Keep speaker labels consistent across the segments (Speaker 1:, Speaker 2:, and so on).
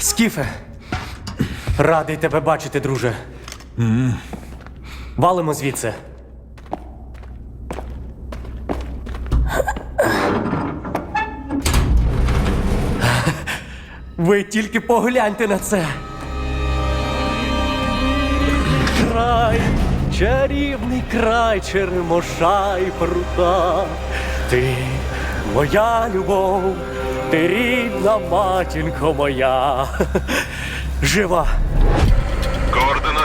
Speaker 1: Скіфе, радий тебе бачити, друже. Валимо звідси. Ви тільки погляньте на це. Край, чарівний край черемоша і прута. Ти моя любов, ти рідна матінко моя. Жива.
Speaker 2: Координати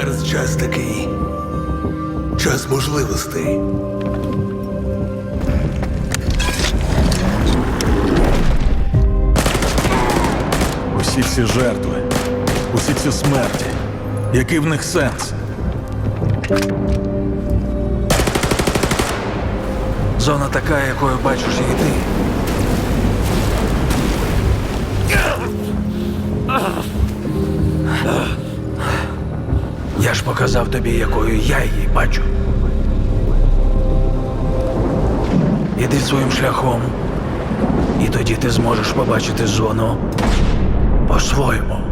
Speaker 3: Зараз час такий. Час можливостей.
Speaker 4: Усі ці жертви, усі ці смерті. Який в них сенс? Зона така, якою бачиш її ти. Ж показав тобі, якою я її бачу. Іди своїм шляхом, і тоді ти зможеш побачити зону по-своєму.